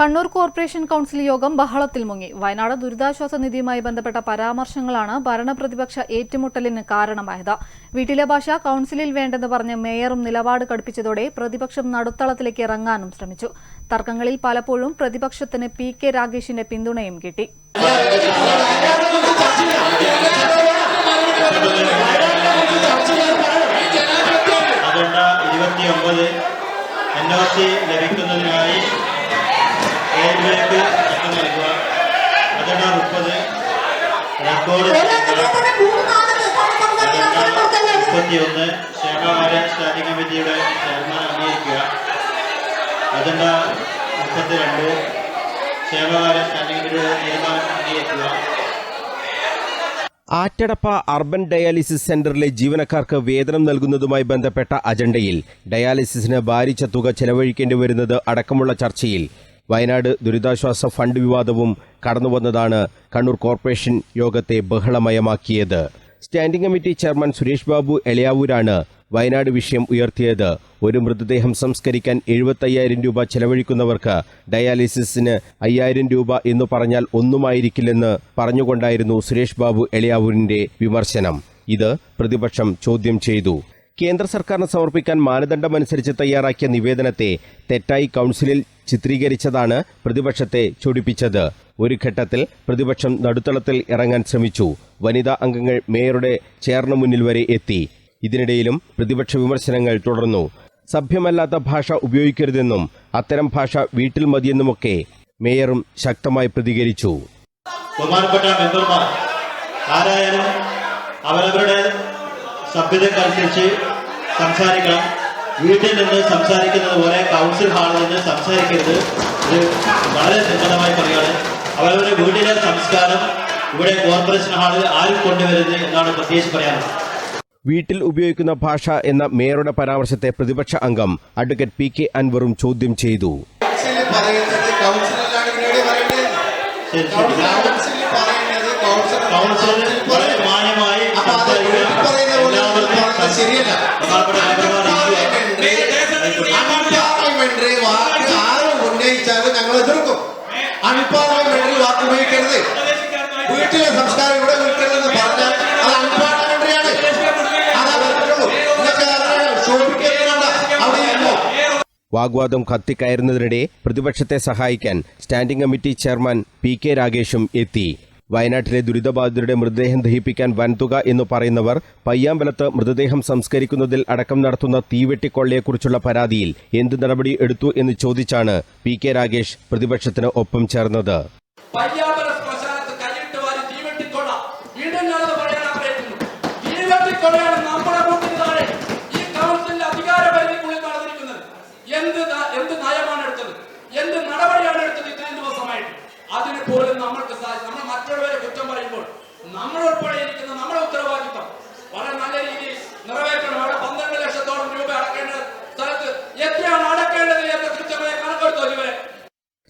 Kannur corporation council യോഗം ബഹളത്തിൽ മുങ്ങി. വയനാട് ദുരിതാശ്വാസ നിധിയുമായി ബന്ധപ്പെട്ട പരാമർശങ്ങളാണ് ഭരണപ്രതിപക്ഷ ഏറ്റുമുട്ടലിന് കാരണമായത്. വീട്ടിലെ ഭാഷ കൗൺസിലിൽ വേണ്ടെന്ന് പറഞ്ഞ് മേയറും നിലപാട് കടുപ്പിച്ചതോടെ പ്രതിപക്ഷം നടുത്തളത്തിലേക്ക് ഇറങ്ങാനും ശ്രമിച്ചു. തർക്കങ്ങളിൽ പലപ്പോഴും പ്രതിപക്ഷത്തിന് പി കെ രാഗേഷിന്റെ പിന്തുണയും കിട്ടി. ഇരുപത്തിയൊമ്പത് എൻ ഒ സി ലഭിക്കുന്നതിനായി കത്ത് നൽകുക. അജണ്ട മുപ്പത്. റെക്കോർഡ് അജണ്ട മുപ്പത്തിയൊന്ന്. ക്ഷേമകാര്യ സ്റ്റാൻഡിംഗ് കമ്മിറ്റിയുടെ ചെയർമാൻ അംഗീകരിക്കുക. അജണ്ട മുപ്പത്തിരണ്ട്. ക്ഷേമകാര്യ സ്റ്റാൻഡിംഗ് കമ്മിറ്റിയുടെ തീരുമാനം അംഗീകരിക്കുക. ആറ്റടപ്പ അർബൻ ഡയാലിസിസ് സെന്ററിലെ ജീവനക്കാർക്ക് വേതനം നൽകുന്നതുമായി ബന്ധപ്പെട്ട അജണ്ടയിൽ ഡയാലിസിസിന് ഭാരിച്ച തുക ചെലവഴിക്കേണ്ടി വരുന്നത് അടക്കമുള്ള ചർച്ചയിൽ വയനാട് ദുരിതാശ്വാസ ഫണ്ട് വിവാദവും കടന്നുവന്നതാണ് കണ്ണൂർ കോർപ്പറേഷൻ യോഗത്തെ ബഹളമയമാക്കിയത്. Standing committee chairman Suresh Babu എളയാവൂരാണ് Wayanad വിഷയം ഉയർത്തിയത്. ഒരു മൃതദേഹം സംസ്കരിക്കാൻ എഴുപത്തയ്യായിരം രൂപ ചെലവഴിക്കുന്നവർക്ക് ഡയാലിസിസിന് അയ്യായിരം രൂപ എന്ന് പറഞ്ഞാൽ ഒന്നുമായിരിക്കില്ലെന്ന് പറഞ്ഞുകൊണ്ടായിരുന്നു സുരേഷ് ബാബു എളയാവൂരിന്റെ വിമർശനം. ഇത് പ്രതിപക്ഷം ചോദ്യം ചെയ്തു. കേന്ദ്ര സർക്കാരിന് സമർപ്പിക്കാൻ മാനദണ്ഡമനുസരിച്ച് തയ്യാറാക്കിയ നിവേദനത്തെ തെറ്റായി കൗൺസിലിൽ ചിത്രീകരിച്ചതാണ് പ്രതിപക്ഷത്തെ ചൊടിപ്പിച്ചത്. ഒരു ഘട്ടത്തിൽ പ്രതിപക്ഷം നടുത്തളത്തിൽ ഇറങ്ങാൻ ശ്രമിച്ചു. വനിതാ അംഗങ്ങൾ മേയറുടെ ചേർന്ന മുന്നിൽ വരെ എത്തി. ഇതിനിടയിലും പ്രതിപക്ഷ വിമർശനങ്ങൾ തുടർന്നു. സഭ്യമല്ലാത്ത ഭാഷ ഉപയോഗിക്കരുതെന്നും അത്തരം ഭാഷ വീട്ടിൽ മതിയെന്നുമൊക്കെ മേയറും ശക്തമായി പ്രതികരിച്ചു. ബഹുമാനപ്പെട്ട മെമ്പർമാർ ആരായാലും അവരവരുടെ സഭ്യതക്കനുസരിച്ച് സംസാരിക്കണം. വീട്ടിൽ നിന്ന് സംസാരിക്കുന്നത് പോലെ കൗൺസിൽ ഹാളിൽ നിന്ന് സംസാരിക്കരുത്. ഇത് വളരെ നിർബന്ധമായി പറയുകയാണ് അവരവരുടെ വീട്ടിലെ സംസ്കാരം ഇവിടെ കോർപ്പറേഷൻ ഹാളിൽ ആരും കൊണ്ടുവരുന്നത് എന്നാണ് പ്രത്യേകിച്ച് പറയാനുള്ളത്. വീട്ടിൽ ഉപയോഗിക്കുന്ന ഭാഷ എന്ന മേയറുടെ പരാമർശത്തെ പ്രതിപക്ഷ അംഗം അഡ്വക്കേറ്റ് പി കെ അൻവറും ചോദ്യം ചെയ്തു. കൗൺസിലിൽ വളരെ മാന്യമായി അത് ശരിയല്ല വാക്ക് ആരും ഉന്നയിച്ചാലും ഞങ്ങൾ എതിർക്കും. അൺപാർലമെന്ററി വാക്ക് ഉപയോഗിക്കരുത്. വീട്ടിലെ സംസ്കാരം ഇവിടെ പറഞ്ഞാൽ അത് അൺപാർലമെന്ററി ആണ് അതാ പറ്റുള്ളൂ നിങ്ങൾക്ക് അറിയാം ശോഭിക്കേണ്ട അവിടെ ഇരുന്നോ? വാഗ്വാദം കത്തിക്കയറുന്നതിനിടെ പ്രതിപക്ഷത്തെ സഹായിക്കാൻ standing committee chairman P K രാഗേഷും എത്തി. വയനാട്ടിലെ ദുരിതബാധിതരുടെ മൃതദേഹം ദഹിപ്പിക്കാൻ വൻതുക എന്ന് പറയുന്നവർ പയ്യാമ്പലത്ത് മൃതദേഹം സംസ്കരിക്കുന്നതിൽ അടക്കം നടത്തുന്ന തീവെട്ടിക്കൊള്ളയെക്കുറിച്ചുള്ള പരാതിയിൽ എന്ത് നടപടി എടുത്തു എന്ന് ചോദിച്ചാണ് പി കെ രാഗേഷ് പ്രതിപക്ഷത്തിന് ഒപ്പം ചേർന്നത്.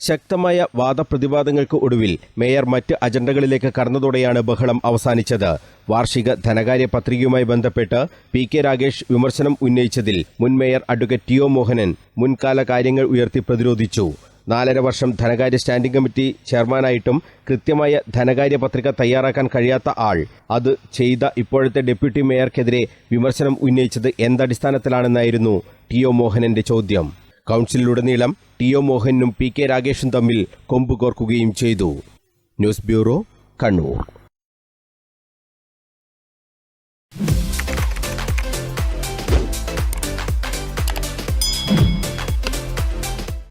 ശക്തമായ വാദപ്രതിവാദങ്ങൾക്ക് ഒടുവിൽ മേയർ മറ്റ് അജണ്ടകളിലേക്ക് കടന്നതോടെയാണ് ബഹളം അവസാനിച്ചത്. വാർഷിക ധനകാര്യ പത്രികയുമായി ബന്ധപ്പെട്ട് പി കെ രാഗേഷ് വിമർശനം ഉന്നയിച്ചതിൽ മുൻ mayor advocate T O Mohanan മുൻകാല കാര്യങ്ങൾ ഉയർത്തി പ്രതിരോധിച്ചു. നാലര വർഷം ധനകാര്യ സ്റ്റാൻഡിംഗ് കമ്മിറ്റി ചെയർമാനായിട്ടും കൃത്യമായ ധനകാര്യ പത്രിക തയ്യാറാക്കാൻ കഴിയാത്ത ആൾ അത് ചെയ്ത ഇപ്പോഴത്തെ ഡെപ്യൂട്ടി മേയർക്കെതിരെ വിമർശനം ഉന്നയിച്ചത് എന്തടിസ്ഥാനത്തിലാണെന്നായിരുന്നു ടി ഒ മോഹനന്റെ ചോദ്യം. കൗൺസിലിലുടനീളം ടി ഒ മോഹനും പി കെ രാഗേഷും തമ്മിൽ കൊമ്പ് കോർക്കുകയും ചെയ്തു. News bureau Kannur.